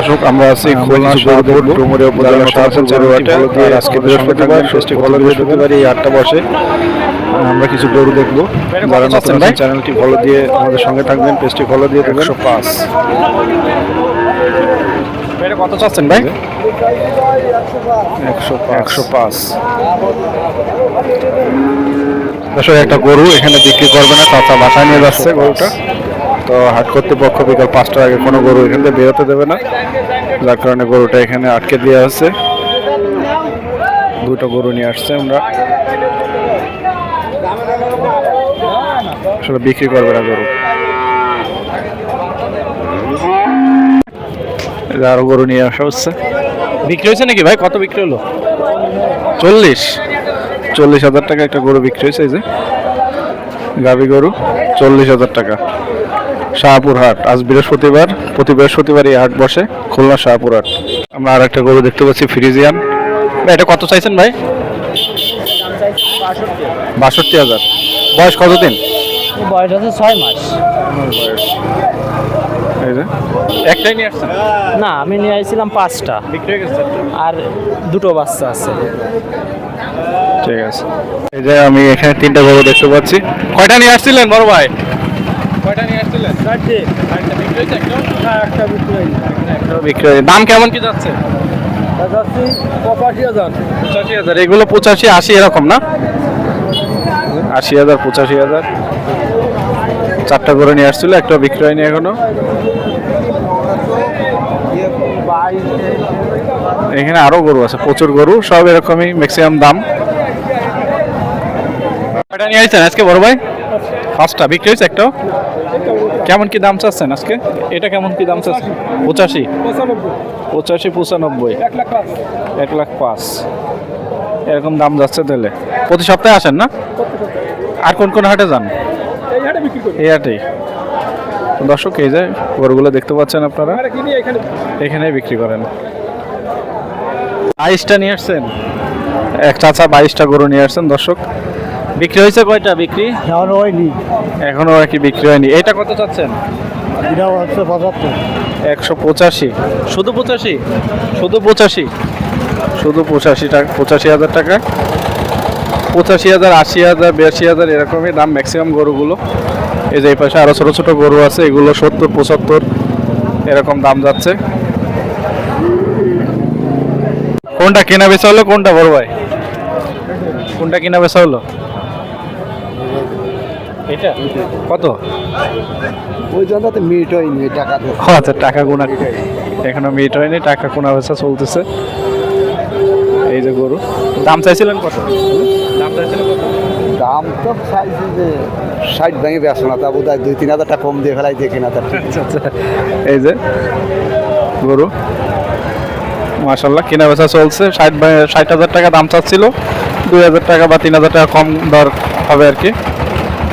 দর্শক আমরা আছি খুলনা শাহপুর ডুমুরিয়া উপজেলা শাহপুর চারুয়াটে আজকে বৃহস্পতিবার ষষ্ঠী ফল বৃহস্পতিবার এই আটটা বসে। আমরা কিছু গরু দেখব। যারা নতুন চ্যানেলটি ফলো দিয়ে আমাদের সঙ্গে থাকবেন পেজটি ফলো দিয়ে দেবেন। একশো পাঁচ। কত চাচ্ছেন ভাই? একশো একশো পাঁচ। একটা গরু এখানে বিক্রি করবে না চাচা বাসায় নিয়ে যাচ্ছে গরুটা। তো হাট কর্তৃপক্ষ বিকাল পাঁচটার আগে কোনো গরু এখান থেকে বেরোতে দেবে না। যার কারণে গরুটা এখানে আটকে দেওয়া আছে দুটো গরু নিয়ে আসছে আমরা। আসলে বিক্রি করবে না গরু। আরও গরু নিয়ে আসা হচ্ছে। বিক্রি হয়েছে নাকি ভাই? কত বিক্রি হলো? চল্লিশ। চল্লিশ হাজার টাকা একটা গরু বিক্রি হয়েছে এই যে। গাভী গরু চল্লিশ হাজার টাকা। শাহপুর হাট আজ বৃহস্পতিবার প্রতি বৃহস্পতিবার এই হাট বসে খুলনা শাহপুর হাট আমরা আর একটা গরু দেখতে পাচ্ছি ফ্রিজিয়ান। এটা কত চাইছেন ভাই? বাষট্টি হাজার। বয়স কতদিন? বয়স আছে ছয় মাস। একটাই নিয়ে আসছেন? না আমি নিয়ে আসছিলাম পাঁচটা। আর দুটো বাচ্চা আছে। ঠিক আছে। এই যে আমি এখানে তিনটা গরু দেখতে পাচ্ছি। কয়টা নিয়ে আসছিলেন বড় ভাই? কয়টা নিয়ে আসছিলেন? চারটে। বিক্রি হয়েছে একটা? বিক্রি দাম কেমন কি যাচ্ছে? পঁচাশি হাজার। পঁচাশি হাজার। এগুলো পঁচাশি আশি এরকম না? আশি হাজার পঁচাশি হাজার। চারটা করে নিয়ে আসছিল একটা বিক্রি হয়নি এখনও। এখানে আরও গরু আছে প্রচুর গরু সব এরকমই ম্যাক্সিমাম দাম। কয়টা নিয়ে আসছেন আজকে বড় ভাই? পাঁচটা বিক্রি হয়েছে একটা কেমন কি দাম চাচ্ছেন আজকে? এটা কেমন কি দাম চাচ্ছেন? পঁচাশি? পঁচাশি পঁচানব্বই। এক লাখ পাঁচ। এরকম দাম যাচ্ছে তাহলে। প্রতি সপ্তাহে আসেন না? আর কোন কোন হাটে যান? এই হাটেই দর্শক এই যে গরুগুলো দেখতে পাচ্ছেন আপনারা এখানে বিক্রি করেন। বাইশটা নিয়ে আসছেন। এক চাচা বাইশটা গরু নিয়ে আসছেন দর্শক। বিক্রি হয়েছে কয়টা? বিক্রি? এখন হয়নি। এখনও আর কি বিক্রি হয়নি। এটা কত চাচ্ছেন? এটা হচ্ছে পঁচাত্তর। একশো পঁচাশি। শুধু পঁচাশি? শুধু পঁচাশি? শুধু পঁচাশি টাকা পঁচাশি হাজার টাকা? পঁচাশি হাজার আশি হাজার বিরাশি হাজার এরকমই দাম ম্যাক্সিমাম গরুগুলো। এই যে এই পাশে আরও ছোটো ছোটো গরু আছে এগুলো সত্তর পঁচাত্তর এরকম দাম যাচ্ছে। কোনটা কেনা বেচা হলো কোনটা বড় ভাই? কোনটা কেনা বেচা হলো? এটা? কত? ওই জন্য তো মিট হয়নি টাকা আচ্ছা টাকা গোনা এখনও মিট হয়নি টাকা কোনা বেচা চলতেছে। এই যে গরু। দাম চাইছিলেন কত? দাম চাইছিলেন কত? দাম তো চাইছি যে ষাট ভেঙে বেসো না তা বোধ দুই তিন হাজার টাকা কম দিয়ে ফেলাই দেখি না তার আচ্ছা এই যে গরু। মাশাল্লাহ কেনা বেচা চলছে। ষাট ষাট হাজার টাকা দাম চাচ্ছিল। দুই হাজার টাকা বা তিন হাজার টাকা কম দর হবে আর কি।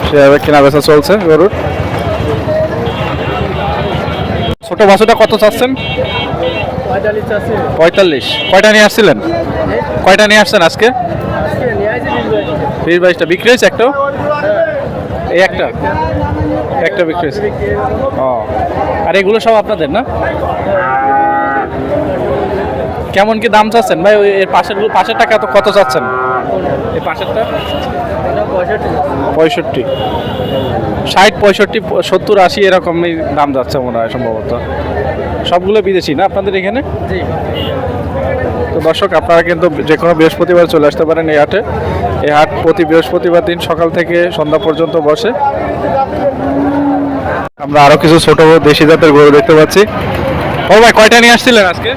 সেভাবে কেনা বেচা চলছে গরুর। ছোট বাছুটা কত চাচ্ছেন? পঁয়তাল্লিশ কয়টা নিয়ে আসছিলেন? কয়টা নিয়ে আসছেন আজকে? বিশ বাইশটা। বিক্রি হয়েছে একটাও? এই একটা? একটা বিক্রি হয়েছে। ও। আর এগুলো সব আপনাদের না? কেমন কি দাম চাচ্ছেন? ভাই ওই এর পাশের পাশের টাকা তো কত চাচ্ছেন? এই পাশেরটা? পঁয়ষট্টি। ষাট পঁয়ষট্টি সত্তর আশি এরকমই দাম যাচ্ছে মনে হয় সম্ভবত। সবগুলো বিদেশি না আপনাদের এখানে? তো দর্শক আপনারা কিন্তু যে কোনো বৃহস্পতিবার চলে আসতে পারেন এই হাটে। এই হাট প্রতি বৃহস্পতিবার দিন সকাল থেকে সন্ধ্যা পর্যন্ত বসে। আমরা আরও কিছু ছোট দেশি জাতের গরু দেখতে পাচ্ছি। ও ভাই কয়টা নিয়ে আসছিলেন আজকে?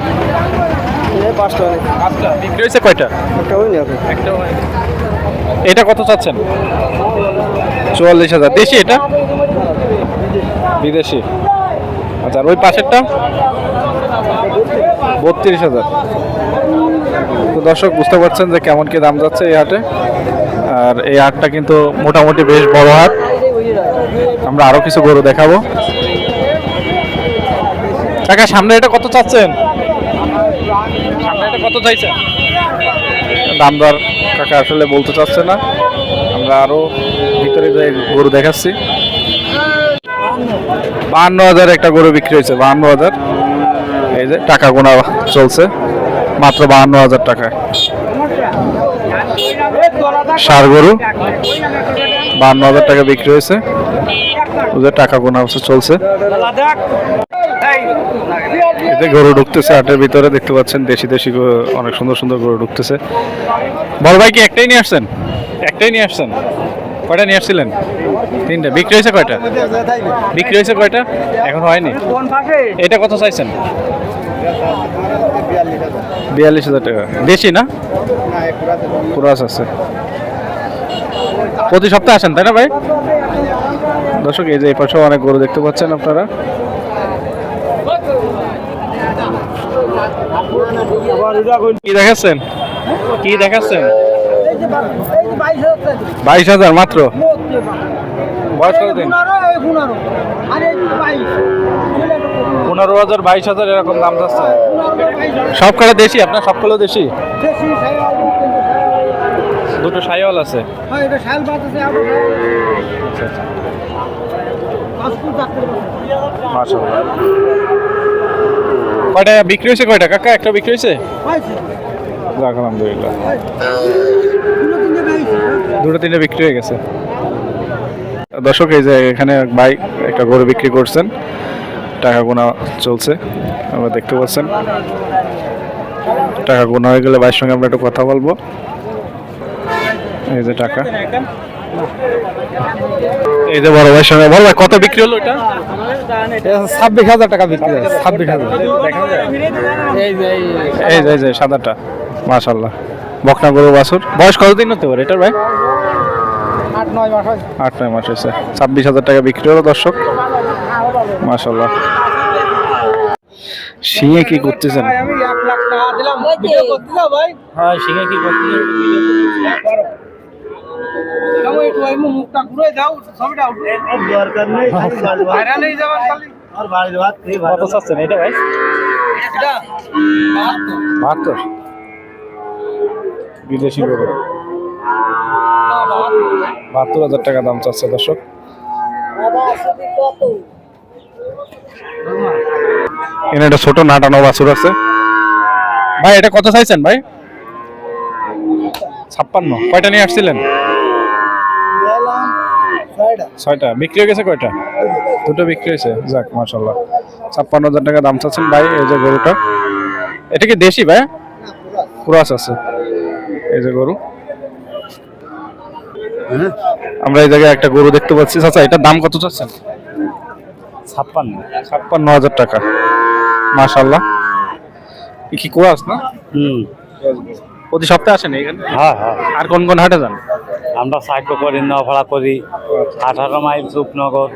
পাঁচটা। পাঁচটা। বিক্রি হয়েছে কয়টা? একটা হয়নি এখন। একটা এটা কত চাচ্ছেন? চুয়াল্লিশ হাজার। দেশি এটা? বিদেশি। আচ্ছা আর ওই পাশেরটা? বত্রিশ হাজার। তো দর্শক বুঝতে পারছেন যে কেমন কি দাম যাচ্ছে এই হাটে। আর এই হাটটা কিন্তু মোটামুটি বেশ বড় হাট। আমরা আরও কিছু গরু দেখাবো। কাকা সামনে এটা কত চাচ্ছেন? কত দাম দর কাকা আসলে বলতে চাচ্ছে না। আমরা আরও ভিতরে যাই গরু দেখাচ্ছি। বাহান্ন হাজার একটা গরু বিক্রি হয়েছে বাহান্ন হাজার এই যে টাকা গোনা চলছে, মাত্র বাহান্ন হাজার টাকায় সার গরু বাহান্ন হাজার টাকা বিক্রি হয়েছে। ওদের টাকা গোনা অবস্থা চলছে। এতে গরু ঢুকতেছে, হাটের ভিতরে দেখতে পাচ্ছেন, দেশি দেশি অনেক সুন্দর সুন্দর গরু ঢুকতেছে। বড় ভাই, কি একটাই নিয়ে আসছেন? একটাই নিয়ে আসছেন? কয়টা নিয়ে আসছিলেন? তিনটা। বিক্রি হয়েছে কয়টা? বিক্রি হয়েছে কয়টা? এখন হয়নি। এটা কত চাইছেন? বিয়াল্লিশ হাজার টাকা। দেশি না? পুরাস আছে। প্রতি সপ্তাহে আসেন, তাই না ভাই? দর্শক, এই যে এই পাশেও অনেক গরু দেখতে পাচ্ছেন আপনারা। কি দেখাচ্ছেন? কি দেখাচ্ছেন? বাইশ হাজার মাত্র? পনেরো হাজার বাইশ হাজার এরকম দাম যাচ্ছে। সব কটা দেশি আপনার? সবগুলো দেশি? দুটো সাইওয়াল আছে। মাশাআল্লাহ। কয়টা বিক্রি হয়েছে কয়টা? কাকা একটা বিক্রি হয়েছে? যাক আলহামদুলিল্লাহ। দুটো তিনটে বিক্রি হয়ে গেছে। দর্শক এই যে এখানে বাইক একটা গরু বিক্রি করছেন। টাকা গোনা চলছে আমরা দেখতে পাচ্ছেন। টাকা গোনা হয়ে গেলে ভাইয়ের সঙ্গে আমরা একটু কথা বলব। এই যে টাকা। এই যে বড় ভাইয়ের সঙ্গে। বড় ভাই কত বিক্রি হলো এটা? ছাব্বিশ হাজার টাকা বিক্রি হয় ছাব্বিশ হাজার। এই যে এই যে সাদাটা। মাশাল্লাহ বকনা গরু বাছুর। বয়স কতদিন হতে পারে এটার ভাই? আট নয় মাস হয় আট নয় মাস হয়েছে। ছাব্বিশ হাজার টাকা বিক্রি হলো দর্শক। মাশাল্লাহ শিঙে কি করতেছেন? হ্যাঁ শিঙে কি করতেছেন আমি একটু আমি মুখটা ঘুরে দাও ছবিটা দরকার নেই বাইরে নেই যাবেন খালি। আর বাড়ির ভাত খেয়ে কত চাচ্ছেন? এটা ভাই? এটা? বাহাত্তর। বিদেশি গরু। বাহাত্তর হাজার টাকা দাম চাচ্ছে দর্শক। এখানে একটা ছোট নাটানো বাছুর আছে। ভাই এটা কত চাইছেন ভাই? ছাপ্পান্ন। কয়টা নিয়ে আসছিলেন? ছয়টা। বিক্রি হয়ে গেছে কয়টা? দুটো বিক্রি হয়েছে। যাক মাশাল্লাহ ছাপ্পান্ন হাজার টাকা দাম চাচ্ছেন ভাই এই যে গরুটা। এটা কি দেশি ভাই? ক্রস আছে। এই যে গরু। আমরা এই জায়গায় একটা গরু দেখতে পাচ্ছি। চাচা এটার দাম কত চাচ্ছেন? ছাপ্পান্ন। ছাপ্পান্ন হাজার টাকা। মাশাল্লাহ কি ক্রস না? হুম। প্রতি সপ্তাহে আসেন এখানে? হ্যাঁ হ্যাঁ। আর কোন কোন হাটে যান? আমরা সাইকো করি নভাড়া করি আঠারো মাইল সুপনগর